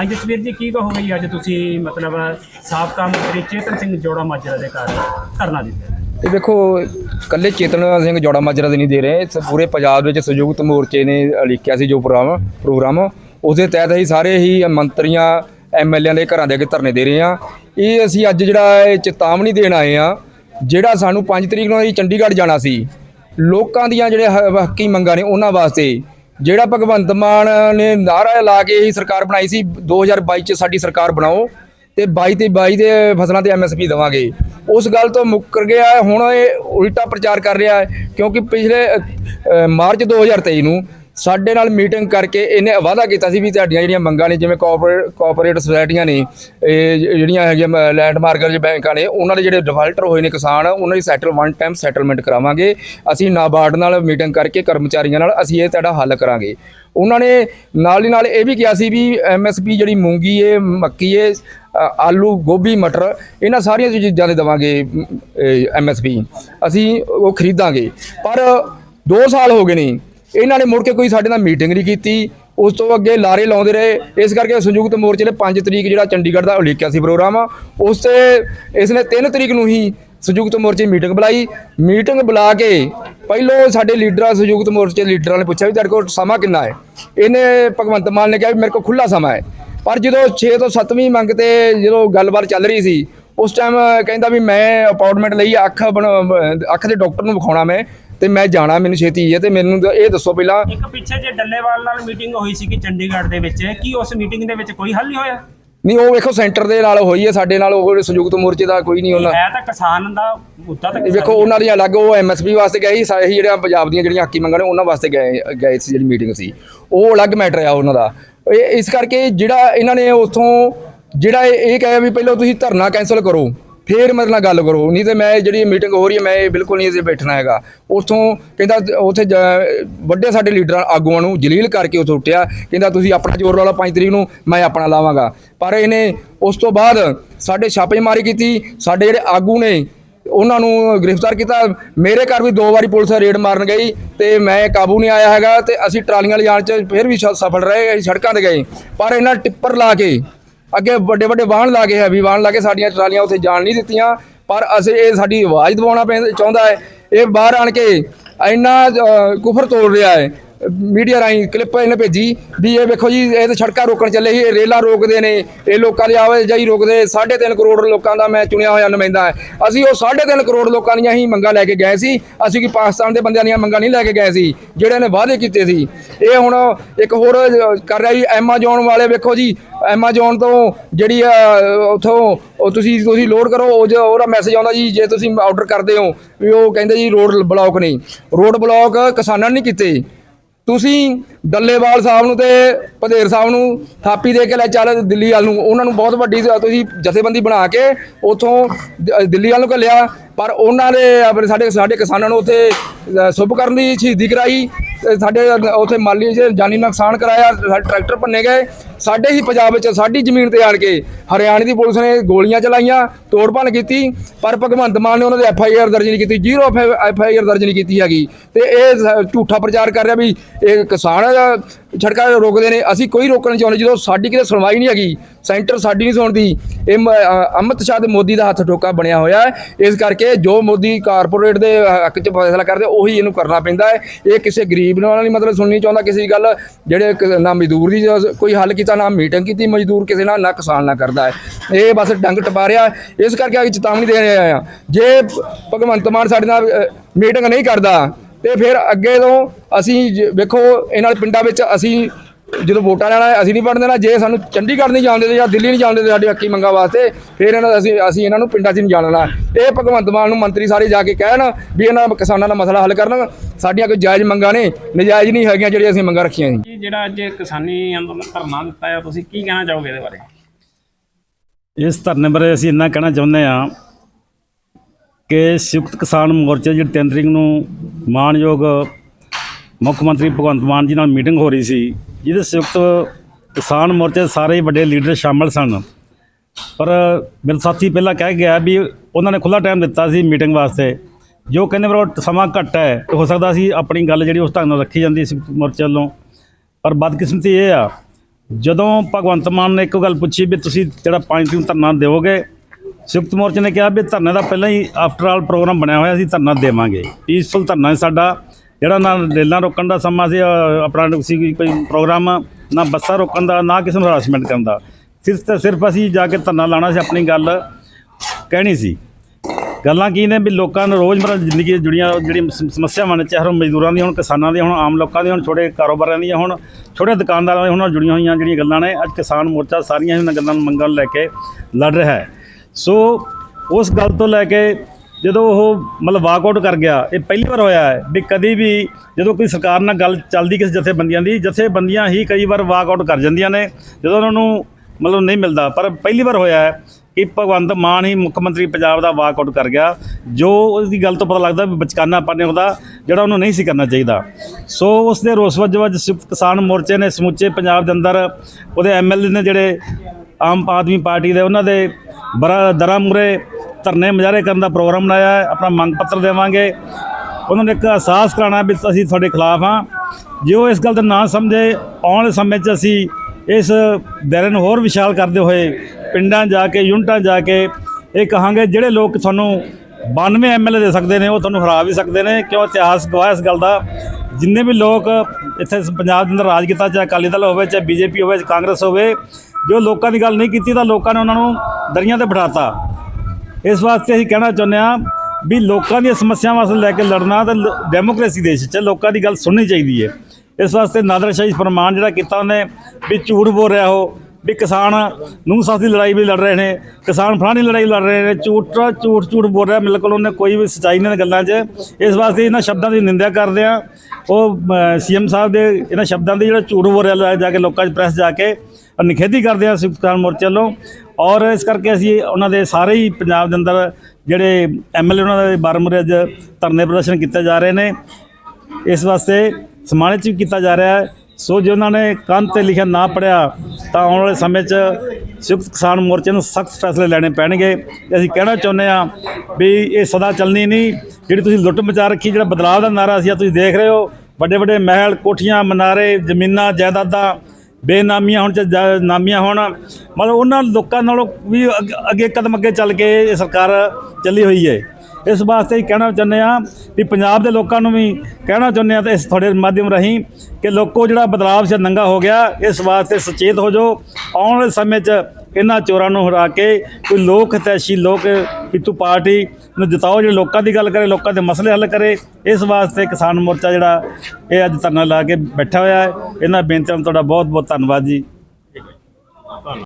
ਅੱਜ ਜਸਵੀਰ ਜੀ ਕੀ ਕਹੋਗੇ ਜੀ ਅੱਜ ਤੁਸੀਂ ਮਤਲਬ ਸਾਬਕਾ ਮੰਤਰੀ ਚੇਤਨ ਸਿੰਘ ਜੋੜਾ ਮਾਜਰਾ ਦੇ ਘਰ ਧਰਨਾ ਦਿੱਤਾ। ਇਹ ਦੇਖੋ ਕੱਲੇ ਚੇਤਨ ਸਿੰਘ ਜੋੜਾ ਮਾਜਰਾ ਦੇ ਨਹੀਂ ਦੇ ਰਹੇ। ਇਸ ਪੂਰੇ ਪੰਜਾਬ ਵਿੱਚ ਸੰਯੁਕਤ ਮੋਰਚੇ ਨੇ ਲਿਖਿਆ ਸੀ ਜੋ ਪ੍ਰੋਗਰਾਮ ਪ੍ਰੋਗਰਾਮ। ਉਸ ਦੇ ਤਹਿਤ ਅਸੀਂ ਸਾਰੇ ਹੀ ਮੰਤਰੀਆਂ ਐਮਐਲਏਆਂ ਦੇ ਘਰਾਂ ਦੇ ਅੱਗੇ ਧਰਨੇ ਦੇ ਰਹੇ ਹਾਂ। ਇਹ ਅਸੀਂ ਅੱਜ ਜਿਹੜਾ ਇਹ ਚੇਤਾਵਨੀ ਦੇਣ ਆਏ ਹਾਂ, ਜਿਹੜਾ ਸਾਨੂੰ 5 ਤਰੀਕ ਨੂੰ ਅਸੀਂ ਚੰਡੀਗੜ੍ਹ ਜਾਣਾ ਸੀ, ਲੋਕਾਂ ਦੀਆਂ ਜਿਹੜੇ ਹ- ਹੱਕੀ ਮੰਗਾਂ ਨੇ ਉਹਨਾਂ ਵਾਸਤੇ ਜਿਹੜਾ ਭਗਵੰਤ ਮਾਨ ਨੇ ਨਾਰਾ ਲਾ ਕੇ ਹੀ ਸਰਕਾਰ ਬਣਾਈ ਸੀ 2022 ਚ ਸਾਡੀ ਸਰਕਾਰ ਬਣਾਓ ਤੇ 22 ਤੇ 22 ਦੇ ਫਸਲਾਂ ਤੇ ਐਮਐਸਪੀ ਦੇਵਾਂਗੇ। ਉਸ ਗੱਲ ਤੋਂ ਮੁੱਕਰ ਗਿਆ ਹੁਣ ਇਹ ਉਲਟਾ ਪ੍ਰਚਾਰ ਕਰ ਰਿਹਾ ਹੈ ਕਿਉਂਕਿ ਪਿਛਲੇ ਅ, ਅ, ਮਾਰਚ 2023 ਨੂੰ ਸਾਡੇ ਨਾਲ ਮੀਟਿੰਗ ਕਰਕੇ ਇਹਨੇ ਵਾਅਦਾ ਕੀਤਾ ਸੀ ਵੀ ਤੁਹਾਡੀਆਂ ਜਿਹੜੀਆਂ ਮੰਗਾਂ ਨੇ, ਜਿਵੇਂ ਕੋਆਪਰੇਟ ਕੋਆਪਰੇਟ ਸੁਸਾਇਟੀਆਂ ਨੇ, ਇਹ ਜਿਹੜੀਆਂ ਹੈਗੀਆਂ ਲੈਂਡ ਮਾਰਕਰ ਬੈਂਕਾਂ ਨੇ, ਉਹਨਾਂ ਦੇ ਜਿਹੜੇ ਡਿਫਾਲਟਰ ਹੋਏ ਨੇ ਕਿਸਾਨ, ਉਹਨਾਂ ਦੀ ਸੈਟਲ ਵਨ ਟਾਈਮ ਸੈਟਲਮੈਂਟ ਕਰਾਵਾਂਗੇ। ਅਸੀਂ ਨਾਬਾਰਡ ਨਾਲ ਮੀਟਿੰਗ ਕਰਕੇ ਕਰਮਚਾਰੀਆਂ ਨਾਲ ਅਸੀਂ ਇਹ ਤੁਹਾਡਾ ਹੱਲ ਕਰਾਂਗੇ। ਉਹਨਾਂ ਨੇ ਨਾਲ ਹੀ ਨਾਲ ਇਹ ਵੀ ਕਿਹਾ ਸੀ ਵੀ ਐਮਐਸਪੀ ਜਿਹੜੀ ਮੂੰਗੀ ਏ, ਮੱਕੀ ਏ ਆਲੂ, ਗੋਭੀ, ਮਟਰ, ਇਹਨਾਂ ਸਾਰੀਆਂ ਚੀਜ਼ਾਂ ਦੇ ਦੇਵਾਂਗੇ ਐਮਐਸਪੀ ਅਸੀਂ ਉਹ ਖਰੀਦਾਂਗੇ। ਪਰ 2 ਸਾਲ ਹੋ ਗਏ ਨੇ ਇਹਨਾਂ ਨੇ ਮੁੜ ਕੇ ਕੋਈ ਸਾਡੇ ਨਾਲ ਮੀਟਿੰਗ ਨਹੀਂ ਕੀਤੀ। ਉਸ ਤੋਂ ਅੱਗੇ ਲਾਰੇ ਲਾਉਂਦੇ ਰਹੇ। ਇਸ ਕਰਕੇ ਸੰਯੁਕਤ ਮੋਰਚੇ ਨੇ 5 ਤਰੀਕ ਜਿਹੜਾ ਚੰਡੀਗੜ੍ਹ ਦਾ ਉਲੀਕਿਆ ਸੀ ਪ੍ਰੋਗਰਾਮ, ਉਸ ਤੇ ਇਸ ਨੇ 3 ਤਰੀਕ ਨੂੰ ਹੀ ਸੰਯੁਕਤ ਮੋਰਚੇ ਮੀਟਿੰਗ ਬੁਲਾਈ। ਮੀਟਿੰਗ ਬੁਲਾ ਕੇ ਪਹਿਲੋਂ ਸਾਡੇ ਲੀਡਰਾਂ, ਸੰਯੁਕਤ ਮੋਰਚੇ ਲੀਡਰਾਂ ਨੇ ਪੁੱਛਿਆ ਵੀ ਤੁਹਾਡੇ ਕੋਲ ਸਮਾਂ ਕਿੰਨਾ ਹੈ? ਇਹਨੇ ਭਗਵੰਤ ਮਾਨ ਨੇ ਕਿਹਾ ਵੀ ਮੇਰੇ ਕੋਲ ਖੁੱਲਾ ਸਮਾਂ ਹੈ। ਪਰ ਜਦੋਂ 6 ਤੋਂ 7ਵੀਂ ਮੰਗ ਤੇ ਜਦੋਂ ਗੱਲਬਾਤ ਚੱਲ ਰਹੀ ਸੀ, ਉਸ ਟਾਈਮ ਕਹਿੰਦਾ ਵੀ ਮੈਂ ਅਪਾਇੰਟਮੈਂਟ ਲਈ ਅੱਖ ਬਣ- ਅੱਖ ਦੇ ਡਾਕਟਰ ਨੂੰ ਵਿਖਾਉਣਾ ਮੈਂ। ਤੇ ਮੈਂ ਜਾਣਾ ਮੈਨੂੰ ਛੇਤੀ ਹੈ ਤੇ ਮੈਨੂੰ ਤਾਂ ਇਹ ਦੱਸੋ ਪਹਿਲਾਂ ਇੱਕ ਪਿੱਛੇ ਜੇ ਡੱਲੇਵਾਲ ਨਾਲ ਮੀਟਿੰਗ ਹੋਈ ਸੀ ਕਿ ਚੰਡੀਗੜ੍ਹ ਦੇ ਵਿੱਚ ਕੀ ਉਸ ਮੀਟਿੰਗ ਦੇ ਵਿੱਚ ਕੋਈ ਹੱਲ ਨਹੀਂ ਹੋਇਆ? ਨਹੀਂ ਉਹ ਵੇਖੋ ਸੈਂਟਰ ਦੇ ਨਾਲ ਹੋਈ ਹੈ ਸਾਡੇ ਨਾਲ ਉਹ ਸੰਯੁਕਤ ਮੋਰਚੇ ਦਾ ਕੋਈ ਨਹੀਂ ਉਹਨਾਂ ਹੈ ਤਾਂ ਕਿਸਾਨ ਦਾ ਮੁੱਦਾ ਤਾਂ ਇਹ ਵੇਖੋ ਉਹਨਾਂ ਦੀਆਂ ਅਲੱਗ ਉਹ ਐਮਐਸਪੀ ਵਾਸਤੇ ਗਏ ਸੀ ਸਾਰੇ ਜਿਹੜਾ ਪੰਜਾਬ ਦੀਆਂ ਜਿਹੜੀਆਂ ਹੱਕੀ ਮੰਗਾਂ ਨੇ ਉਹਨਾਂ ਵਾਸਤੇ ਗਏ ਗਏ ਸੀ ਜਿਹੜੀ ਮੀਟਿੰਗ ਸੀ। ਉਹ ਅਲੱਗ ਮੈਟਰ ਆ ਉਹਨਾਂ ਦਾ। ਇਹ ਇਸ ਕਰਕੇ ਜਿਹੜਾ ਇਹਨਾਂ ਨੇ ਉਥੋਂ ਜਿਹੜਾ ਇਹ ਇਹ ਕਹਿਆ ਵੀ ਪਹਿਲਾਂ ਤੁਸੀਂ ਧਰਨਾ ਕੈਨਸਲ ਕਰੋ। ਫੇਰ ਮੇਰੇ ਨਾਲ ਗੱਲ ਕਰੋ, ਨਹੀਂ ਤੇ ਮੈਂ ਜਿਹੜੀ ਮੀਟਿੰਗ ਹੋ ਰਹੀ ਹੈ, ਮੈਂ ਇਹ ਬਿਲਕੁਲ ਨਹੀਂ ਇਸੇ ਬੈਠਣਾ ਹੈਗਾ। ਉਥੋਂ ਕਹਿੰਦਾ, ਉਥੇ ਵੱਡੇ ਸਾਡੇ ਲੀਡਰਾਂ ਆਗੂਆਂ ਨੂੰ ਜਲੀਲ ਕਰਕੇ ਉਥੋਂ ਉੱਠਿਆ, ਕਹਿੰਦਾ, ਤੁਸੀਂ ਆਪਣਾ ਜ਼ੋਰ ਲਾ ਲਓ 5 ਤਰੀਕ ਨੂੰ ਮੈਂ ਆਪਣਾ ਲਾਵਾਂਗਾ। ਪਰ ਇਹਨੇ ਉਸ ਤੋਂ ਬਾਅਦ ਸਾਡੇ ਛਾਪੇਮਾਰੀ ਕੀਤੀ, ਸਾਡੇ ਜਿਹੜੇ ਆਗੂ ਨੇ, ਉਹਨਾਂ ਨੂੰ ਗ੍ਰਿਫਤਾਰ ਕੀਤਾ। ਮੇਰੇ ਘਰ ਵੀ ਦੋ ਵਾਰੀ ਪੁਲਿਸ ਰੇਡ ਮਾਰਨ ਗਈ ਤੇ ਮੈਂ ਕਾਬੂ ਨਹੀਂ ਆਇਆ ਹੈਗਾ ਤੇ ਅਸੀਂ ਟਰਾਲੀਆਂ ਲਿਜਾਣ ਚ ਫਿਰ ਵੀ ਸਫਲ ਰਹੇ, ਅਸੀਂ ਸੜਕਾਂ ਤੇ ਗਏ। ਪਰ ਇਹਨਾਂ ਟਿੱਪਰ ਲਾ ਕੇ ਅੱਗੇ ਵੱਡੇ ਵੱਡੇ ਵਾਹਨ ਲਾ ਕੇ ਹੈਵੀ ਵਾਹਨ ਲਾ ਕੇ ਸਾਡੀਆਂ ਟਰਾਲੀਆਂ ਉੱਥੇ ਜਾਣ ਨਹੀਂ ਦਿੱਤੀਆਂ ਪਰ ਅਸੀਂ ਇਹ ਸਾਡੀ ਆਵਾਜ਼ ਦਬਾਉਣਾ ਪੈਂਦਾ ਚਾਹੁੰਦਾ ਹੈ। ਇਹ ਬਾਹਰ ਆਣ ਕੇ ਇੰਨਾ ਅ, ਕੁਫਰ ਤੋੜ ਰਿਹਾ ਹੈ। ਮੀਡੀਆ ਰਾਹੀਂ ਕਲਿੱਪ ਇਹਨੇ ਭੇਜੀ ਵੀ ਇਹ ਵੇਖੋ ਜੀ, ਇਹ ਤਾਂ ਸੜਕਾਂ ਰੋਕਣ ਚੱਲੇ ਸੀ, ਇਹ ਰੇਲਾਂ ਰੋਕਦੇ ਨੇ, ਇਹ ਲੋਕਾਂ ਦੀ ਆਵਾਜਾਈ ਰੋਕਦੇ 3.5 ਕਰੋੜ ਲੋਕਾਂ ਦਾ ਮੈਂ ਚੁਣਿਆ ਹੋਇਆ ਨੁਮਾਇੰਦਾ ਹੈ। ਅਸੀਂ ਉਹ 3.5 ਕਰੋੜ ਲੋਕਾਂ ਦੀਆਂ ਹੀ ਮੰਗਾਂ ਲੈ ਕੇ ਗਏ ਸੀ, ਅਸੀਂ ਕਿ ਪਾਕਿਸਤਾਨ ਦੇ ਬੰਦਿਆਂ ਦੀਆਂ ਮੰਗਾਂ ਨਹੀਂ ਲੈ ਕੇ ਗਏ ਸੀ, ਜਿਹੜੇ ਨੇ ਵਾਅਦੇ ਕੀਤੇ ਸੀ। ਇਹ ਹੁਣ ਇੱਕ ਹੋਰ ਕਰ ਰਿਹਾ ਜੀ ਐਮਾਜ਼ੋਨ ਵਾਲੇ ਵੇਖੋ ਜੀ ਐਮਾਜ਼ੋਨ ਤੋਂ ਜਿਹੜੀ ਉਥੋਂ ਤੁਸੀਂ ਤੁਸੀਂ ਲੋਡ ਕਰੋ ਉਹਦਾ ਮੈਸੇਜ ਆਉਂਦਾ ਜੀ, ਜੇ ਤੁਸੀਂ ਆਰਡਰ ਕਰਦੇ ਹੋ, ਵੀ ਉਹ ਕਹਿੰਦੇ ਜੀ ਰੋਡ ਬਲੌਕ ਨਹੀਂ। ਰੋਡ ਬਲੌਕ ਕਿਸਾਨਾਂ ਨੇ ਨਹੀਂ ਕੀਤੇ। ਤੁਸੀਂ ਡੱਲੇਵਾਲ ਸਾਹਿਬ ਨੂੰ ਤੇ ਭਦੇਰ ਸਾਹਿਬ ਨੂੰ ਥਾਪੀ ਦੇ ਕੇ ਲੈ ਚੱਲ ਦਿੱਲੀ ਵਾਲ ਨੂੰ। ਉਹਨਾਂ ਨੂੰ ਬਹੁਤ ਵੱਡੀ ਤੁਸੀਂ ਜਥੇਬੰਦੀ ਬਣਾ ਕੇ ਉਥੋਂ ਦਿੱਲੀ ਵੱਲ ਨੂੰ ਘੱਲਿਆ। ਪਰ ਉਹਨਾਂ ਨੇ ਆਪਣੇ ਸਾਡੇ ਸਾਡੇ ਕਿਸਾਨਾਂ ਨੂੰ ਉੱਥੇ ਅ, ਸੁਭ ਕਰਨ ਦੀ ਸ਼ਹੀਦੀ ਕਰਾਈ। ਤੇ ਸਾਡੇ ਉੱਥੇ ਮਾਲੀ ਜੇ ਜਾਨੀ ਨੁਕਸਾਨ ਕਰਾਇਆ ਸਾਡੇ ਟਰੈਕਟਰ ਭੰਨੇ ਗਏ। ਸਾਡੇ ਹੀ ਪੰਜਾਬ ਵਿੱਚ ਸਾਡੀ ਜ਼ਮੀਨ ਤੇ ਆਣ ਕੇ ਹਰਿਆਣੇ ਦੀ ਪੁਲਿਸ ਨੇ ਗੋਲੀਆਂ ਚਲਾਈਆਂ ਤੋੜ ਭੰਨ ਕੀਤੀ। ਪਰ ਭਗਵੰਤ ਮਾਨ ਨੇ ਉਹਨਾਂ ਦੇ ਐਫ ਆਈ ਆਰ ਦਰਜ ਨਹੀਂ ਕੀਤੀ ਜ਼ੀਰੋ ਐਫ ਆਈ ਆਰ ਦਰਜ ਨਹੀਂ ਕੀਤੀ ਹੈਗੀ। ਤੇ ਇਹ ਸ- ਝੂਠਾ ਪ੍ਰਚਾਰ ਕਰ ਰਿਹਾ ਵੀ ਇਹ ਕਿਸਾਨ ਛੜਕਾ ਰੋਕਦੇ ਨੇ, ਅਸੀਂ ਕੋਈ ਰੋਕਣ ਨਹੀਂ ਚਾਹੁੰਦੇ। ਜਦੋਂ ਸਾਡੀ ਕਿਤੇ ਸੁਣਵਾਈ ਨਹੀਂ ਹੈਗੀ, ਸੈਂਟਰ ਸਾਡੀ ਨਹੀਂ ਸੁਣਦੀ, ਇਹ ਮ- ਅਮਿਤ ਸ਼ਾਹ ਤੇ ਮੋਦੀ ਦਾ ਹੱਥ ਠੋਕਾ ਬਣਿਆ ਹੋਇਆ ਹੈ। ਇਸ ਕਰਕੇ ਜੋ ਮੋਦੀ ਕਾਰਪੋਰੇਟ ਦੇ ਹੱਕ 'ਚ ਫੈਸਲਾ ਕਰਦੇ, ਉਹੀ ਇਹਨੂੰ ਕਰਨਾ ਪੈਂਦਾ ਹੈ। ਇਹ ਕਿਸੇ ਗਰੀਬ ਨਾਲ ਨਹੀਂ ਮਤਲਬ ਸੁਣਨੀ ਚਾਹੁੰਦਾ ਕਿਸੇ ਦੀ ਗੱਲ। ਜਿਹੜੇ ਨਾ ਮਜ਼ਦੂਰ ਦੀ ਕੋਈ ਹੱਲ ਕੀਤਾ, ਨਾ ਮੀਟਿੰਗ ਕੀਤੀ ਮਜ਼ਦੂਰ ਕਿਸੇ ਨਾਲ, ਨਾ ਕਿਸਾਨ ਨਾਲ ਕਰਦਾ ਹੈ। ਇਹ ਬਸ ਡੰਗ ਟਪਾ ਰਿਹਾ ਇਸ ਕਰਕੇ ਅੱਜ ਚੇਤਾਵਨੀ ਦੇ ਰਹੇ ਆ ਜੇ ਭਗਵੰਤ ਮਾਨ ਸਾਡੇ ਨਾਲ ਮੀਟਿੰਗ ਨਹੀਂ ਕਰਦਾ ਤੇ ਫਿਰ ਅੱਗੇ ਤੋਂ ਅਸੀਂ ਜ- ਵੇਖੋ ਇਹਨਾਂ ਨਾਲ ਪਿੰਡਾਂ ਵਿੱਚ ਅਸੀਂ ਜਦੋਂ ਵੋਟਾਂ ਲੈਣਾ ਅਸੀਂ ਨਹੀਂ ਵੜਨ ਦੇਣਾ। ਜੇ ਸਾਨੂੰ ਚੰਡੀਗੜ੍ਹ ਨਹੀਂ ਜਾਣ ਦਿੰਦੇ ਜਾਂ ਦਿੱਲੀ ਨਹੀਂ ਜਾਣ ਦਿੰਦੇ ਸਾਡੀ ਹੱਕੀ ਮੰਗਾਂ ਵਾਸਤੇ ਫਿਰ ਇਹਨਾਂ ਦਾ ਅਸੀਂ ਅਸੀਂ ਇਹਨਾਂ ਨੂੰ ਪਿੰਡਾਂ 'ਚ ਨਹੀਂ ਜਾਣਨਾ ਇਹ ਭਗਵੰਤ ਮਾਨ ਨੂੰ ਮੰਤਰੀ ਸਾਰੇ ਜਾ ਕੇ ਕਹਿਣ ਵੀ ਇਹਨਾਂ ਕਿਸਾਨਾਂ ਦਾ ਮਸਲਾ ਹੱਲ ਕਰਨ। ਸਾਡੀਆਂ ਕੋਈ ਜਾਇਜ਼ ਮੰਗਾਂ ਨੇ ਨਜਾਇਜ਼ ਨਹੀਂ ਹੈਗੀਆਂ ਜਿਹੜੀਆਂ ਅਸੀਂ ਮੰਗਾਂ ਰੱਖੀਆਂ ਸੀ। ਕੀ ਜਿਹੜਾ ਅੱਜ ਕਿਸਾਨੀ ਅੰਦੋਲਨ ਧਰਨਾ ਦਿੱਤਾ ਹੈ ਤੁਸੀਂ ਕੀ ਕਹਿਣਾ ਚਾਹੋਗੇ ਇਹਦੇ ਬਾਰੇ? ਇਸ ਧਰਨੇ ਬਾਰੇ ਅਸੀਂ ਇੰਨਾ ਕਹਿਣਾ ਚਾਹੁੰਦੇ ਹਾਂ ਕਿ ਸੰਯੁਕਤ ਕਿਸਾਨ ਮੋਰਚੇ ਜਿਹੜੀ ਤਿੰਨ ਨੂੰ ਮਾਨਯੋਗ ਮੁੱਖ ਮੰਤਰੀ ਭਗਵੰਤ ਮਾਨ ਜੀ ਨਾਲ ਮੀਟਿੰਗ ਹੋ ਰਹੀ ਸੀ, ਜਿਹਦੇ ਸੰਯੁਕਤ ਕਿਸਾਨ ਮੋਰਚੇ ਦੇ ਸਾਰੇ ਵੱਡੇ ਲੀਡਰ ਸ਼ਾਮਲ ਸਨ। ਪਰ ਮੇਰੇ ਸਾਥੀ ਪਹਿਲਾਂ ਕਹਿ ਗਿਆ ਵੀ ਉਹਨਾਂ ਨੇ ਖੁੱਲਾ ਟਾਈਮ ਦਿੱਤਾ ਸੀ ਮੀਟਿੰਗ ਵਾਸਤੇ। ਜੋ ਕਹਿੰਦੇ ਪਰ ਉਹ ਸਮਾਂ ਘੱਟ ਹੈ ਹੋ ਸਕਦਾ ਸੀ ਆਪਣੀ ਗੱਲ ਜਿਹੜੀ ਉਸ ਢੰਗ ਨਾਲ ਰੱਖੀ ਜਾਂਦੀ ਸੀ ਮੋਰਚੇ ਵੱਲੋਂ। ਪਰ ਬਦਕਿਸਮਤੀ ਇਹ ਆ, ਜਦੋਂ ਭਗਵੰਤ ਮਾਨ ਨੇ ਇੱਕ ਗੱਲ ਪੁੱਛੀ ਵੀ ਤੁਸੀਂ ਜਿਹੜਾ 5 ਤਰੀਕ ਧਰਨਾ ਦਿਓਗੇ ਸੰਯੁਕਤ ਮੋਰਚੇ ਨੇ ਕਿਹਾ ਵੀ ਧਰਨੇ ਦਾ ਪਹਿਲਾਂ ਹੀ ਆਫਟਰ ਆਲ ਪ੍ਰੋਗਰਾਮ ਬਣਿਆ ਹੋਇਆ ਸੀ, ਧਰਨਾ ਦੇਵਾਂਗੇ। ਪੀਸਫੁਲ ਧਰਨਾ ਸੀ ਸਾਡਾ। ਜਿਹੜਾ ਨਾ ਰੇਲਾਂ ਰੋਕਣ ਦਾ ਸਮਾਂ ਸੀ ਆਪਣਾ ਸੀ ਕੋਈ- ਪ੍ਰੋਗਰਾਮ, ਨਾ ਬੱਸਾਂ ਰੋਕਣ ਦਾ, ਨਾ ਕਿਸੇ ਨੂੰ ਹਰਾਸਮੈਂਟ ਕਰਨ ਦਾ। ਸਿਰਫ ਤੇ ਸਿਰਫ ਅਸੀਂ ਜਾ ਕੇ ਧਰਨਾ ਲਾਣਾ ਸੀ, ਆਪਣੀ ਗੱਲ ਕਹਿਣੀ ਸੀ। ਗੱਲਾਂ ਕੀ ਨੇ ਵੀ ਲੋਕਾਂ ਨੂੰ ਰੋਜ਼ਮਰ੍ਰਾ ਦੀ ਜ਼ਿੰਦਗੀ ਨਾਲ ਜੁੜੀਆਂ ਜਿਹੜੀਆਂ ਸਮੱਸਿਆਵਾਂ ਨੇ, ਚਾਹੇ ਉਹ ਮਜ਼ਦੂਰਾਂ ਦੀਆਂ ਹੁਣ, ਕਿਸਾਨਾਂ ਦੀਆਂ ਹੁਣ, ਆਮ ਲੋਕਾਂ ਦੀਆਂ ਹੁਣ, ਛੋਟੇ ਕਾਰੋਬਾਰਾਂ ਦੀਆਂ ਹੁਣ, ਛੋਟੇ ਦੁਕਾਨਦਾਰਾਂ ਦੀਆਂ ਹੁਣ ਜੁੜੀਆਂ ਹੋਈਆਂ ਜਿਹੜੀਆਂ ਗੱਲਾਂ ਨੇ, ਅੱਜ ਕਿਸਾਨ ਮੋਰਚਾ ਸਾਰੀਆਂ ਇਹਨਾਂ ਗੱਲਾਂ ਨੂੰ ਮੰਗਾਂ ਨੂੰ ਲੈ ਕੇ ਲੜ ਰਿਹਾ ਹੈ। ਸੋ ਉਸ ਗੱਲ ਤੋਂ ਲੈ ਕੇ ਜਦੋਂ ਉਹ ਮਤਲਬ ਵਾਕਆਊਟ ਕਰ ਗਿਆ, ਇਹ ਪਹਿਲੀ ਵਾਰ ਹੋਇਆ ਹੈ ਵੀ ਕਦੀ ਵੀ ਜਦੋਂ ਕੋਈ ਸਰਕਾਰ ਨਾਲ ਗੱਲ ਚੱਲਦੀ ਕਿਸੇ ਜਥੇਬੰਦੀਆਂ ਦੀ, ਜਥੇਬੰਦੀਆਂ ਹੀ ਕਈ ਵਾਰ ਵਾਕਆਊਟ ਕਰ ਜਾਂਦੀਆਂ ਨੇ, ਜਦੋਂ ਉਹਨਾਂ ਨੂੰ ਮਤਲਬ ਨਹੀਂ ਮਿਲਦਾ। ਪਰ ਪਹਿਲੀ ਵਾਰ ਹੋਇਆ ਹੈ ਕਿ ਭਗਵੰਤ ਮਾਨ ਹੀ ਮੁੱਖ ਮੰਤਰੀ ਪੰਜਾਬ ਦਾ ਵਾਕਆਊਟ ਕਰ ਗਿਆ, ਜੋ ਉਹਦੀ ਗੱਲ ਤੋਂ ਪਤਾ ਲੱਗਦਾ ਵੀ ਬਚਕਾਨਾ ਪਾਣੇ ਉਹਦਾ, ਜਿਹੜਾ ਉਹਨੂੰ ਨਹੀਂ ਸੀ ਕਰਨਾ ਚਾਹੀਦਾ। ਸੋ ਉਸ ਦੇ ਰੋਸ ਵਜੋਂ ਅੱਜ ਸੰਯੁਕਤ ਕਿਸਾਨ ਮੋਰਚੇ ਨੇ ਸਮੁੱਚੇ ਪੰਜਾਬ ਦੇ ਅੰਦਰ ਉਹਦੇ ਐਮਐਲਏ ਨੇ ਜਿਹੜੇ ਆਮ ਆਦਮੀ ਪਾਰਟੀ ਦੇ ਉਹਨਾਂ ਦੇ ਬਰਾ ਦਰਾਂ ਮੂਹਰੇ ਧਰਨੇ ਮੁਜ਼ਾਹਰੇ ਕਰਨ ਦਾ ਪ੍ਰੋਗਰਾਮ ਬਣਾਇਆ ਹੈ, ਆਪਣਾ ਮੰਗ ਪੱਤਰ ਦੇਵਾਂਗੇ। ਉਹਨਾਂ ਨੂੰ ਇੱਕ ਅਹਿਸਾਸ ਕਰਾਉਣਾ ਵੀ ਅਸੀਂ ਤੁਹਾਡੇ ਖਿਲਾਫ ਹਾਂ। ਜੇ ਉਹ ਇਸ ਗੱਲ ਦਾ ਨਾ ਸਮਝੇ, ਆਉਣ ਵਾਲੇ ਸਮੇਂ 'ਚ ਅਸੀਂ ਇਸ ਦਾਇਰੇ ਨੂੰ ਹੋਰ ਵਿਸ਼ਾਲ ਕਰਦੇ ਹੋਏ ਪਿੰਡਾਂ ਜਾ ਕੇ, ਯੂਨਿਟਾਂ ਜਾ ਕੇ ਇਹ ਕਹਾਂਗੇ, ਜਿਹੜੇ ਲੋਕ ਤੁਹਾਨੂੰ 92 ਐਮਐਲਏ ਦੇ ਸਕਦੇ ਨੇ, ਉਹ ਤੁਹਾਨੂੰ ਹਰਾ ਵੀ ਸਕਦੇ ਨੇ, ਕਿਉਂ ਇਤਿਹਾਸ ਗਵਾਹ ਇਸ ਗੱਲ ਦਾ? ਜਿੰਨੇ ਵੀ ਲੋਕ ਇੱਥੇ ਪੰਜਾਬ ਦੇ ਅੰਦਰ ਰਾਜ ਕੀਤਾ, ਚਾਹੇ ਅਕਾਲੀ ਦਲ ਹੋਵੇ, ਚਾਹੇ ਬੀਜੇਪੀ ਹੋਵੇ, ਚਾਹੇ ਕਾਂਗਰਸ ਹੋਵੇ, ਜੋ ਲੋਕਾਂ ਦੀ ਗੱਲ ਨਹੀਂ ਕੀਤੀ ਤਾਂ ਲੋਕਾਂ ਨੇ ਉਹਨਾਂ ਨੂੰ ਦਰੀਆਂ ਤੇ ਬਿਠਾਤਾ। ਇਸ ਵਾਸਤੇ ਅਸੀਂ ਕਹਿਣਾ ਚਾਹੁੰਦੇ ਹਾਂ ਵੀ ਲੋਕਾਂ ਦੀਆਂ ਸਮੱਸਿਆਵਾਂ ਵਾਸਤੇ ਲੈ ਕੇ ਲੜਨਾ ਤਾਂ ਲ- ਡੈਮੋਕ੍ਰੇਸੀ ਦੇਸ਼ 'ਚ ਲੋਕਾਂ ਦੀ ਗੱਲ ਸੁਣਨੀ ਚਾਹੀਦੀ ਹੈ। ਇਸ ਵਾਸਤੇ ਨਾਦਰਸ਼ਾਹੀ ਫਰਮਾਨ ਜਿਹੜਾ ਕੀਤਾ ਉਹਨੇ ਵੀ ਝੂਠ ਬੋਲ ਰਿਹਾ ਹੋ ਵੀ ਕਿਸਾਨ ਨੂੰ ਸਾਥ ਦੀ ਲੜਾਈ ਵੀ ਲੜ ਰਹੇ ਨੇ, ਕਿਸਾਨ ਫਲਾਣੀ ਲੜਾਈ ਲੜ ਰਹੇ ਨੇ, ਝੂਠ ਝੂਠ ਝੂਠ ਬੋਲ ਰਿਹਾ, ਬਿਲਕੁਲ ਉਹਨੇ ਕੋਈ ਵੀ ਸੱਚਾਈ ਨਹੀਂ ਇਹਨਾਂ ਗੱਲਾਂ 'ਚ। ਇਸ ਵਾਸਤੇ ਇਹਨਾਂ ਸ਼ਬਦਾਂ ਦੀ ਨਿੰਦਿਆ ਕਰਦੇ ਆ। ਉਹ ਸੀਐਮ ਸਾਹਿਬ ਦੇ ਇਹਨਾਂ ਸ਼ਬਦਾਂ ਦੀ ਜਿਹੜਾ ਝੂਠ ਬੋਲ ਰਿਹਾ, ਜਾ ਕੇ ਲੋਕਾਂ 'ਚ ਪ੍ਰੈਸ ਜਾ ਕੇ ਨਿਖੇਧੀ ਕਰਦੇ ਆ ਸੰਯੁਕਤ ਕਿਸਾਨ ਮੋਰਚੇ ਵੱਲੋਂ। ਔਰ ਇਸ ਕਰਕੇ ਅਸੀਂ ਉਹਨਾਂ ਦੇ ਸਾਰੇ ਹੀ ਪੰਜਾਬ ਦੇ ਅੰਦਰ ਜਿਹੜੇ ਐਮਐਲਏ ਉਹਨਾਂ ਦੇ ਬਾਰਮੁਰੇ ਅੱਜ ਧਰਨੇ ਪ੍ਰਦਰਸ਼ਨ ਕੀਤੇ ਜਾ ਰਹੇ ਨੇ। ਇਸ ਵਾਸਤੇ ਸਮਾਨਿਤ ਵੀ ਕੀਤਾ ਜਾ ਰਿਹਾ ਹੈ। ਸੋ ਜੇ ਉਹਨਾਂ ਨੇ ਕੰਨ ਤੇ ਲਿਖਿਆ ਨਾ ਪੜਿਆ ਤਾਂ ਆਉਣ ਵਾਲੇ ਸਮੇਂ 'ਚ ਸੰਯੁਕਤ ਕਿਸਾਨ ਮੋਰਚੇ ਨੂੰ ਸਖਤ ਫੈਸਲੇ ਲੈਣੇ ਪੈਣਗੇ। ਤੇ ਅਸੀਂ ਕਹਿਣਾ ਚਾਹੁੰਦੇ ਆ ਵੀ ਇਹ ਸਦਾ ਚੱਲਣੀ ਨਹੀਂ। ਜਿਹੜੀ ਤੁਸੀਂ ਲੁੱਟ ਮਚਾ ਰੱਖੀ, ਜਿਹੜਾ ਬਦਲਾਅ ਦਾ ਨਾਰਾ ਸੀ ਆ ਤੁਸੀਂ ਦੇਖ ਰਹੇ ਹੋ। ਵੱਡੇ ਵੱਡੇ ਮਹਿਲ, ਕੋਠੀਆਂ, ਮਨਾਰੇ, ਜ਼ਮੀਨਾਂ, ਜਾਇਦਾਦਾਂ ਬੇਨਾਮੀਆਂ ਹੁਣ, ਚਾਹੇ ਨਾਮੀਆਂ ਹੋਣ। ਮਤਲਬ ਉਹਨਾਂ ਲੋਕਾਂ ਨਾਲੋਂ ਵੀ ਅੱਗੇ ਕਦਮ ਅੱਗੇ ਚੱਲ ਕੇ ਇਹ ਸਰਕਾਰ ਚੱਲੀ ਹੋਈ ਹੈ। ਇਸ ਵਾਸਤੇ ਹੀ ਕਹਿਣਾ ਚਾਹੁੰਦੇ ਆ ਵੀ ਪੰਜਾਬ ਦੇ ਲੋਕਾਂ ਨੂੰ ਵੀ ਕਹਿਣਾ ਚਾਹੁੰਦੇ ਆ ਤੇ ਇਸ ਤੁਹਾਡੇ ਮਾਧਿਅਮ ਰਾਹੀਂ ਕਿ ਲੋਕੋ ਜਿਹੜਾ ਬਦਲਾਵ ਸੀ ਨੰਗਾ ਹੋ ਗਿਆ, ਇਸ ਵਾਸਤੇ ਸੁਚੇਤ ਹੋ ਜਾਓ। ਆਉਣ ਵਾਲੇ ਸਮੇਂ 'ਚ ਇਹਨਾਂ ਚੋਰਾਂ ਨੂੰ ਹਰਾ ਕੇ ਕੋਈ ਲੋਕ ਹਿਤੈਸ਼ੀ ਲੋਕ ਹਿੱਤੂ ਪਾਰਟੀ ਨੂੰ ਜਿਤਾਓ, ਜਿਹੜੇ ਲੋਕਾਂ ਦੀ ਗੱਲ ਕਰੇ, ਲੋਕਾਂ ਦੇ ਮਸਲੇ ਹੱਲ ਕਰੇ, ਇਸ ਵਾਸਤੇ ਕਿਸਾਨ ਮੋਰਚਾ ਜਿਹੜਾ ਇਹ ਅੱਜ ਧਰਨਾ ਲਾ ਕੇ ਬੈਠਾ ਹੋਇਆ ਹੈ। ਇਹਨਾਂ ਬੇਨਤੀਆਂ ਨੂੰ ਤੁਹਾਡਾ ਬਹੁਤ ਬਹੁਤ ਧੰਨਵਾਦ ਜੀ।